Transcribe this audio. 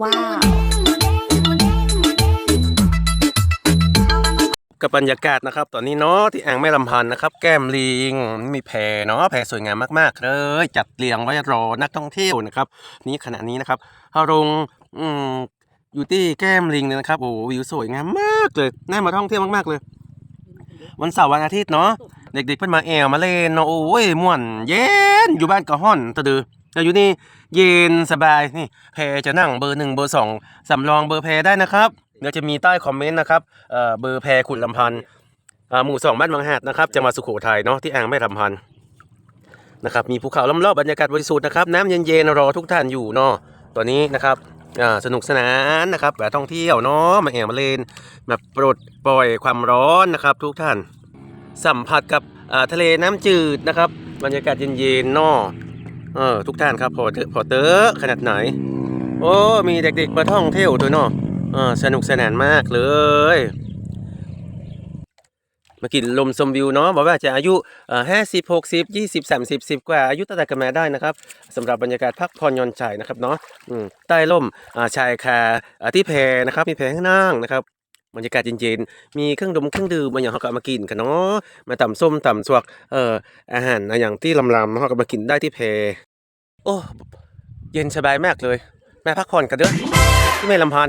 ว้าว กับบรรยากาศนะครับ ตอนนี้เนาะที่อ่างแม่ลำพันธ์นะครับ แก้มลิงมีแพเนาะแพสวยงามมากๆเลย จัดเรียงไว้รอนักท่องเที่ยวนะครับ นี่ขณะนี้นะครับฮารงอืมอยู่ที่แก้มลิงเนี่ยนะครับโอ้โหวิวสวยงามมากเลยน่ามาท่องเที่ยวมากๆเลย วันเสาร์วันอาทิตย์เนาะเด็กๆเพิ่นมาแอวมาเล่นเนาะโอ้ยม่วน เย็นอยู่บ้านก็ฮ้อนตะดือ แต่อยู่นี่เย็นสบายนี่แพจะนั่งเบอร์หนึ่งเบอร์สองสำรองเบอร์แพได้นะครับเดี๋ยวจะมีใต้คอมเมนต์นะครับเอ่อเบอร์แพขุนลำพันธ์อ่าหมู่สองบ้านบางหาดนะครับจังหวัดสุโขทัยเนาะที่อ่างแม่ลำพันธ์นะครับมีภูเขาล้อมรอบบรรยากาศบริสุทธิ์นะครับน้ำเย็นๆรอทุกท่านอยู่เนาะตอนนี้นะครับอ่าสนุกสนานนะครับแบบท่องเที่ยวเนาะมาแอวมาเลนแบบปลดปล่อยความร้อนนะครับทุกท่าน สัมผัสกับอ่าทะเลน้ำจืดนะครับบรรยากาศเย็นๆเนอะ เออทุกท่านครับพอเตอพอเตอขนาดไหน โอ้ มีเด็กๆมาท่องเที่ยวด้วยเนาะเออสนุกสนานมากเลย มากินลมชมวิวเนาะบอกว่าจะอายุห้าสิบหกสิบยี่สิบสามสิบสิบกว่าอายุตั้งแต่กันมาได้นะครับสำหรับบรรยากาศพักผ่อนหย่อนใจนะครับเนาะใต้ร่มชายคาที่แพนะครับมีแพให้นั่งนะครับ บรรยากาศเย็นๆ มีเครื่องดมเครื่องดื่มมาอย่างเขาก็มากินกันเนาะ มาต่ำส้มต่ำสวก เอ่อ อาหารอย่างที่ลำลำเขาก็มากินได้ที่เพ โอ้ เย็นสบายมากเลย แม่พักผ่อนกันเด้อที่แม่ลำพัน